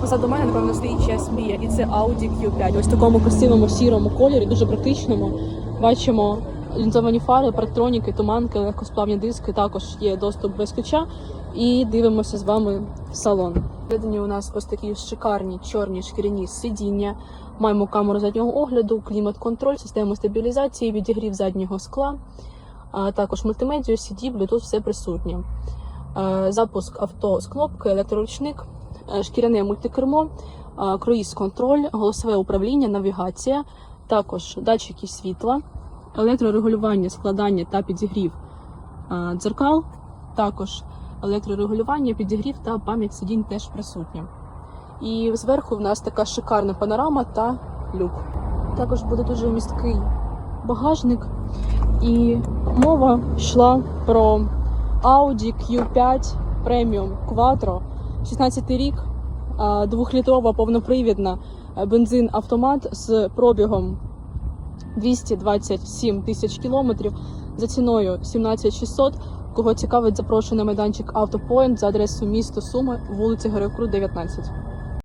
Позаду мене, напевно, стоїть чиясь мрія, і це Audi Q5. Ось в такому красивому сірому кольорі, дуже практичному. Бачимо лінзовані фари, парктроніки, туманки, легкосплавні диски. Також є доступ без ключа. І дивимося з вами в салон. Всередині у нас ось такі шикарні чорні шкіряні сидіння. Маємо камеру заднього огляду, клімат-контроль, систему стабілізації, відігрів заднього скла, а також мультимедію, CD, Bluetooth, все присутнє. Е, Запуск авто з кнопки, електроручник, шкіряне мультикермо, е, круїз-контроль, голосове управління, навігація, також датчики світла, електрорегулювання, складання та підігрів е, дзеркал, також електрорегулювання, підігрів та пам'ять сидінь теж присутні. І зверху в нас така шикарна панорама та люк. Також буде дуже місткий багажник. І мова йшла про Audi Q5 Premium Quattro, 16 рік, двохлітрова повнопривідна е, бензин автомат з пробігом 227 тисяч кілометрів за ціною 17600. Кого цікавить, запрошую на майданчик Автопоінт за адресою місто Суми, вулиця Героїв 19.